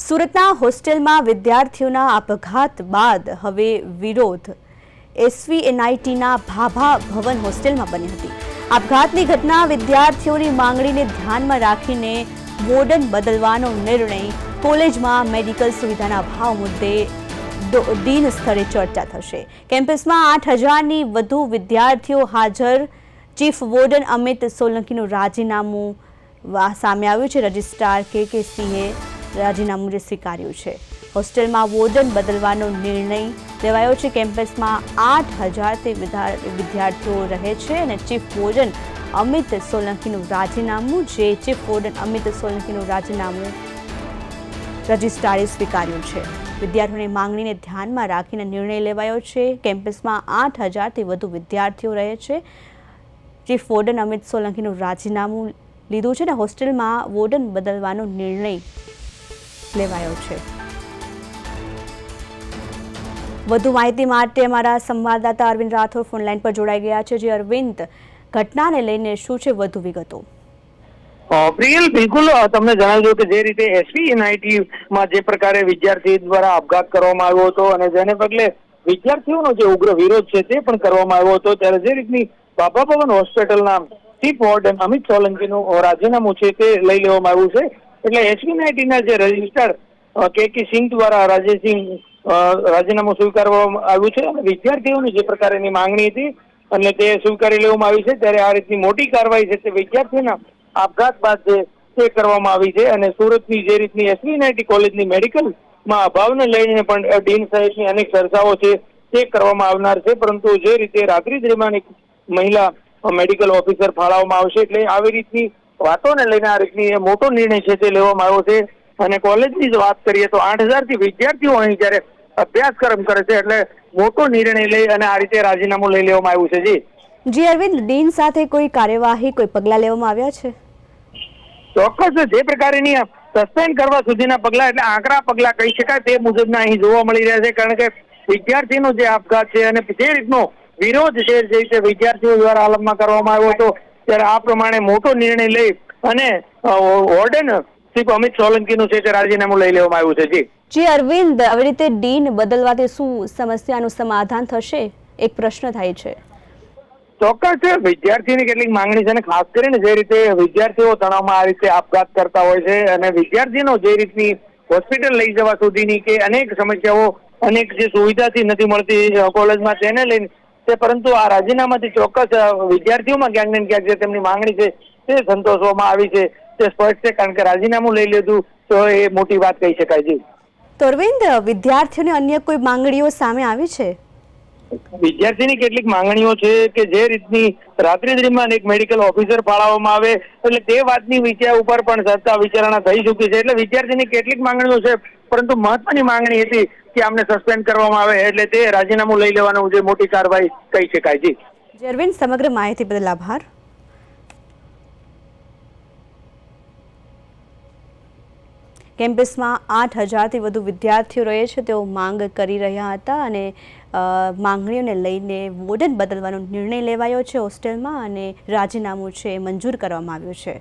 સુરતના હોસ્ટેલમાં વિદ્યાર્થીઓના આપઘાત બાદ હવે વિરોધ. એસવી એનઆઈટીના ભાભા ભવન હોસ્ટેલમાં બની હતી. આપઘાતની ઘટના વિદ્યાર્થીઓની માંગણીને ધ્યાનમાં રાખીને વોર્ડન બદલવાનો નિર્ણય કોલેજમાં મેડિકલ સુવિધાના અભાવ મુદ્દે દિન સ્તરે ચર્ચા થશે. કેમ્પસમાં આઠ હજારની વધુ વિદ્યાર્થીઓ હાજર. ચીફ વોર્ડન અમિત સોલંકીનું રાજીનામું સામે આવ્યું છે. રજિસ્ટ્રાર કે કે સિંહે રાજીનામું જે સ્વીકાર્યું છે. હોસ્ટેલમાં વોર્ડન બદલવાનો નિર્ણય લેવાયો છે. કેમ્પસમાં આઠ હજારથી વિદ્યાર્થીઓ રહે છે અને ચીફ વોર્ડન અમિત સોલંકીનું રાજીનામું જે ચીફ વોર્ડન અમિત સોલંકીનું રાજીનામું રજિસ્ટ્રારે સ્વીકાર્યું છે. વિદ્યાર્થીઓની માંગણીને ધ્યાનમાં રાખીને નિર્ણય લેવાયો છે. કેમ્પસમાં આઠ હજારથી વધુ વિદ્યાર્થીઓ રહે છે. ચીફ વોર્ડન અમિત સોલંકીનું રાજીનામું લીધું છે અને હોસ્ટેલમાં વોર્ડન બદલવાનો નિર્ણય લેવાયો છે. વધુ માહિતી માટે અમારા સંવાદદાતા અરવિંદ રાઠોડ ફોનલાઈન પર જોડાઈ ગયા છે. જે અરવિંદ, ઘટનાને લઈને શું છે વધુ વિગતો? પ્રિયલ, બિલકુલ તમને જણાવી દઉં કે જે રીતે એસપી એનઆઈટી માં જે પ્રકારે વિદ્યાર્થી દ્વારા આપઘાત કરવામાં આવ્યો હતો અને જેને પગલે વિદ્યાર્થીઓનો જે ઉગ્ર વિરોધ છે તે પણ કરવામાં આવ્યો હતો. ત્યારે જે રીતની બાબા ભવન હોસ્પિટલના ચીફ વોર્ડન અમિત સોલંકીનું રાજીનામું છે તે લઈ લેવામાં આવ્યું છે. એટલે એસવી એનઆઈટીના જે રજિસ્ટર કે કે સિંહ દ્વારા રાજેશસિંહ રાજીનામું સ્વીકારવામાં આવ્યું છે અને વિદ્યાર્થીઓની જે પ્રકારની માંગણી હતી અને તે સ્વીકારી લેવામાં આવી છે, ત્યારે આ રીતની મોટી કાર્યવાહી છે તે વિદ્યાર્થીઓના આપઘાત બાદ જે તે કરવામાં આવી છે અને સુરતની જે રીતની એસવી નાઇટી કોલેજની મેડિકલમાં અભાવને લઈને પણ ડીન સાહેબની અનેક ચર્ચાઓ છે તે કરવામાં આવનાર છે, પરંતુ જે રીતે રાત્રિ દરમિયાન એક મહિલા મેડિકલ ઓફિસર ફાળવવામાં આવશે એટલે આવી રીતની વાતોને લઈને આ રીતની મોટો નિર્ણય છે તે લેવામાં આવ્યો છે. અને કોલેજની જ વાત કરીએ તો આઠ હજારથી વિદ્યાર્થીઓ અહીં જ્યારે અભ્યાસક્રમ કરે છે એટલે મોટો નિર્ણય લઈ અને આ રીતે રાજીનામું લઈ લેવામાં આવ્યું છે. જી. જી અરવિંદ ડીન સાથે કોઈ કાર્યવાહી કોઈ પગલાં લેવામાં આવ્યા છે? ચોક્કસ જે પ્રકારની સસ્પેન્ડ કરવા સુધીના પગલા એટલે આંકડા પગલા કહી શકાય તે મુજબના અહીં જોવા મળી રહ્યા છે. કારણ કે વિદ્યાર્થીનો જે આપઘાત છે અને જે રીતનો વિરોધ છે જે રીતે વિદ્યાર્થીઓ દ્વારા આલમમાં કરવામાં આવ્યો હતો ત્યારે આ પ્રમાણે મોટો નિર્ણય લઈ અને વોર્ડન શ્રી અમિત સોલંકીનું છે તે રાજીનામું લઈ લેવામાં આવ્યું છે. જી. જી અરવિંદ આવી રીતે ડીન બદલવાથી શું સમસ્યાનું સમાધાન થશે? એક પ્રશ્ન થાય છે. ચોક્કસ વિદ્યાર્થીની કેટલીક માંગણી છે અને ખાસ કરીને જે રીતે વિદ્યાર્થીઓ તણાવમાં આ રીતે આપઘાત કરતા હોય છે અને વિદ્યાર્થીનો જે રીતની હોસ્પિટલ લઈ જવા સુધીની કે અનેક સમસ્યાઓ અનેક જે સુવિધાથી નથી મળતી કોલેજમાં તેને લઈને તે પરંતુ આ રાજીનામાથી ચોક્કસ વિદ્યાર્થીઓમાં ક્યાંક ને ક્યાંક જે તેમની માંગણી છે તે સંતોષવામાં આવી છે. તે સ્પષ્ટ છે કારણ કે રાજીનામું લઈ લીધું તો એ મોટી વાત કહી શકાય છે. તો અરવિંદ વિદ્યાર્થીઓની અન્ય કોઈ માંગણીઓ સામે આવી છે? વિદ્યાર્થીની કેટલીક માંગણીઓ છે કે જે રીતની રાત્રિ દરમિયાન એક મેડિકલ ઓફિસર ફાળવવામાં આવે એટલે તે વાતની વિચાર ઉપર પણ સત્તા વિચારણા થઈ ચૂકી છે. એટલે વિદ્યાર્થીની કેટલીક માંગણીઓ છે પરંતુ મહત્વની માંગણી હતી કે આમને સસ્પેન્ડ કરવામાં આવે, એટલે તે રાજીનામું લઈ લેવાનું જે મોટી કાર્યવાહી કહી શકાય. જી. જી સમગ્ર માહિતી બદલ આભાર. કેમ્પસમાં આઠ હજારથી વધુ વિદ્યાર્થીઓ રહે છે. તેઓ માંગ કરી રહ્યા હતા અને માંગણીઓને લઈને વોર્ડન બદલવાનો નિર્ણય લેવાયો છે હોસ્ટેલમાં અને રાજીનામું છે મંજૂર કરવામાં આવ્યું છે.